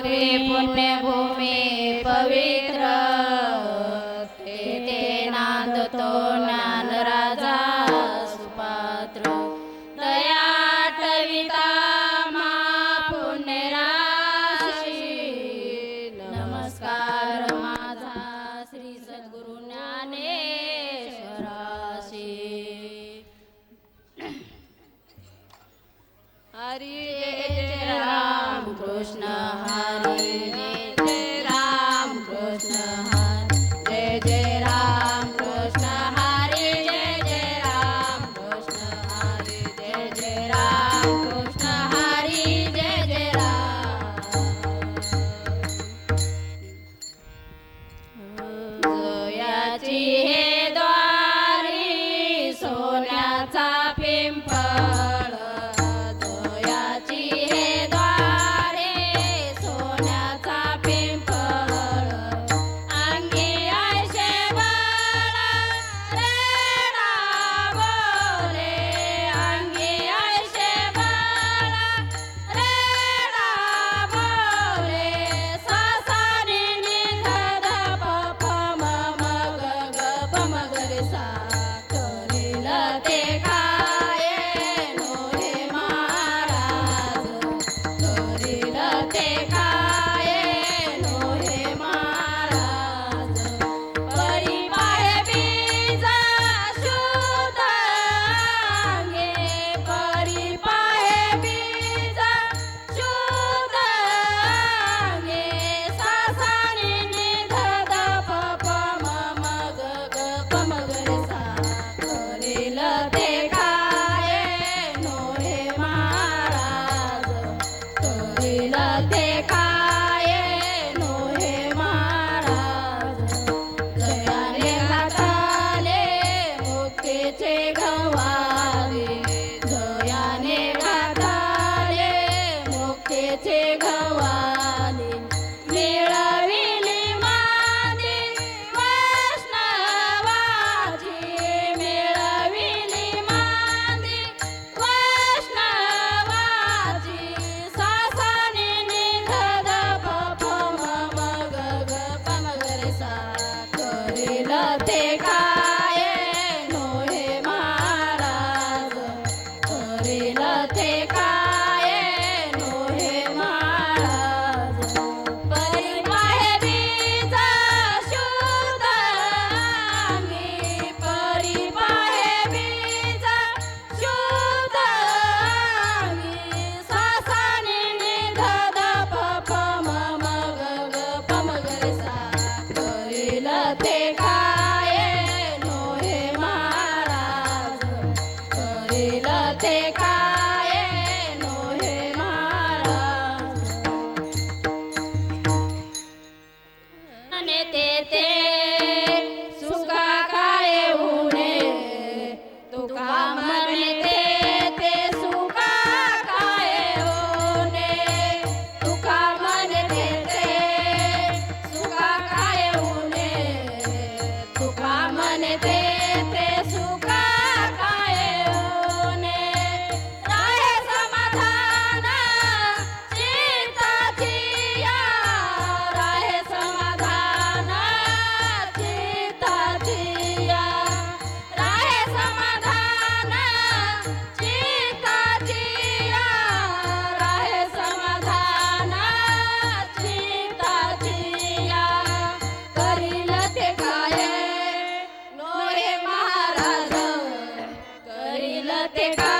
पुरी पुण्यभूमी पवित्र सोन्याचा Okay. ते ते ते काय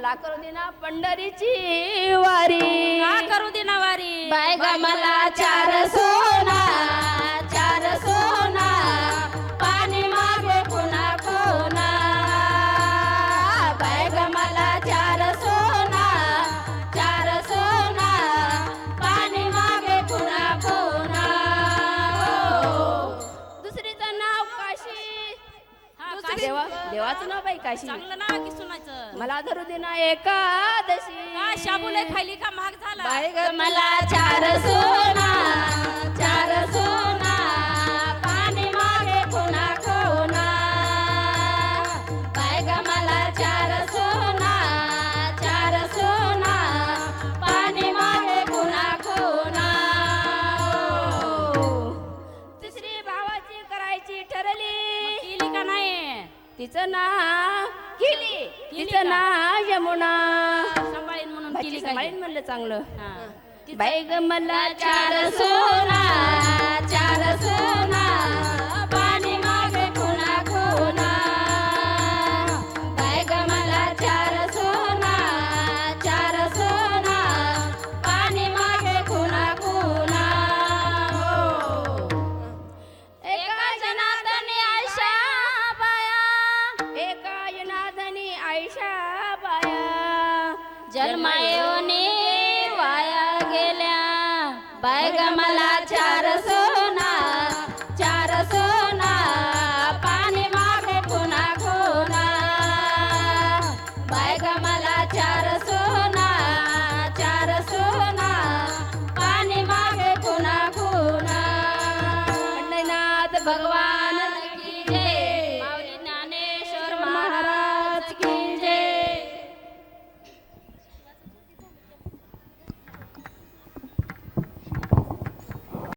मला करू देना पंढरीची वारी. करू देना वारी? बायगा मला चार वाच ना मला धरू दे ना एकादशी. शाबुले खाली का महाग झाला? मला चार सोना चार सोना. तिचं नाव किली तिचं नाव यमुना. सांभाळीन म्हणून किली सांभाळीन म्हणलं चांगलं. बाई ग चार सोना चार सोना. जन्माये